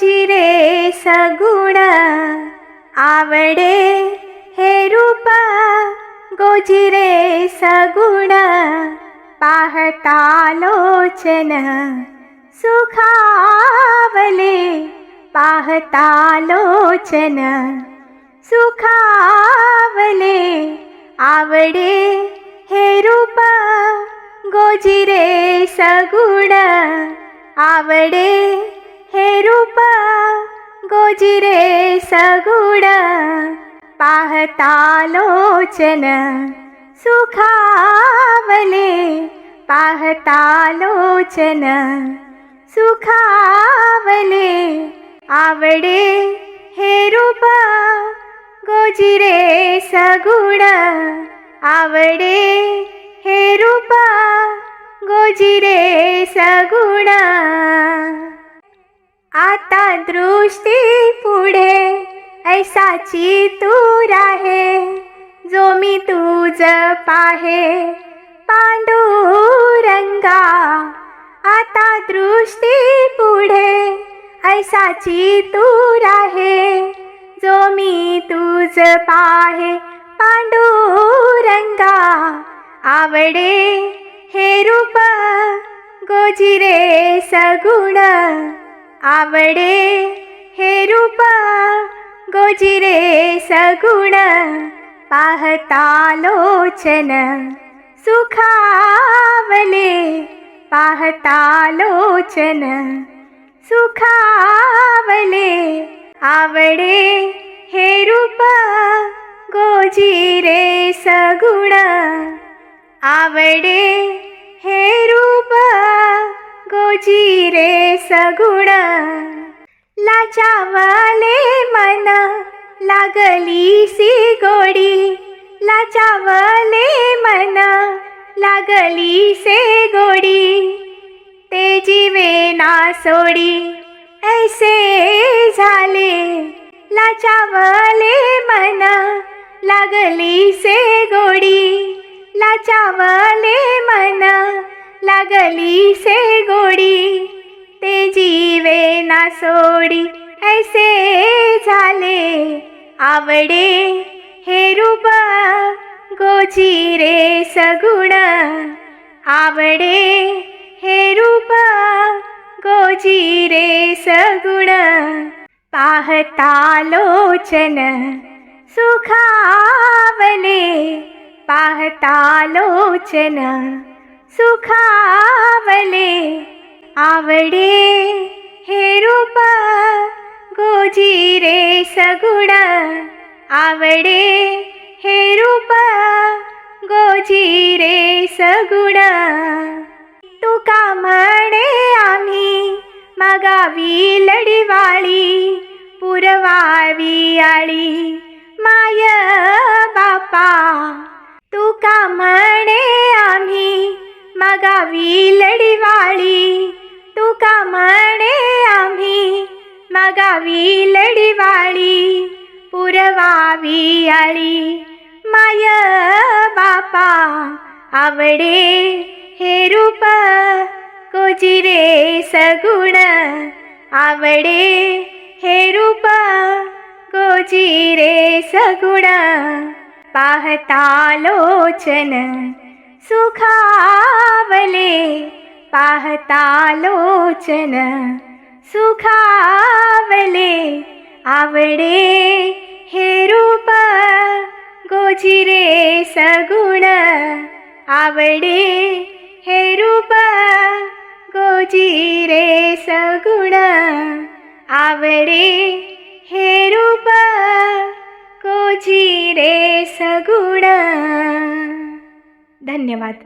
રે સગુણ, આવડે હે રૂપા, ગોજીરે સગુણ પાહતાલોચન સુખાવલે પાહતાલોચન સુખાવલે આવડે હે રૂપા, ગોજીરે સગુણ, આવડે હે રૂપા ગોજીરે સગુણ પાહતાલોચન સુખાવલે પાહતાલોચન സുഖാവലേ അവിടെ ഹെരുപ ഗോജിരേ സഗുണ അവിടെ ഹെരുപ ഗോജിരേ സഗുണ आता दृष्टी पुढे. ऐसाची तूर आहे जो मी तुझ पाहे. पांडुरंगा आता दृष्टी पुढे. ऐसाची तूर आहे जो मी तुझ पाहे. पांडुरंगा आवडे हे रूप. गोजिरे सगुण. આવડે હે રૂપા, ગોજીરે સગુણ પાહતાલોચન સુખાવલે પાહતાલોચન સુખાવલે આવડે હે રૂપા, ગોજીરે સગુણ, આવડે હે રૂપા कोजी रे सगुण. लाचावले मन लागली सी गोडी. लाचावाले मन लागली से गोडी. ते जीवे ना सोडी ऐसे झाले. लाचावले मन लागली से गोडी. लाचावाले मन गली से गोडी ते जीवे ना सोडी ऐसे झाले आवडे हे रूप गोचिरे सगुण आवडे हे रूप गोचिरे सगुण पाहता लोचन सुखावले पाहता लोचन सुखावले आवडे हे रूप गोजिरे सगुण आवडे हे रूप गोजिरे सगुण तुका म्हणे आम्ही मागावी लढीवाळी पुरवावी आळी माय बापा तुका म्हणे आम्ही આવી લડીવાળી, તું કા મળે આમી મગાવી લડીવાળી, પુરવાવી આળી. માય બાપા, આવડે હે રૂપ કોજી રે સગુણ. આવડે હે રૂપ કોજી રે સગુણ. પાહતા લોચન पाहता लोचन सुखावले आवडे हे रूप गोजिरे सगुण आवडे हे रूप गोजिरे सगुण आवडे हे रूप गोजिरे सगुण धन्यवाद.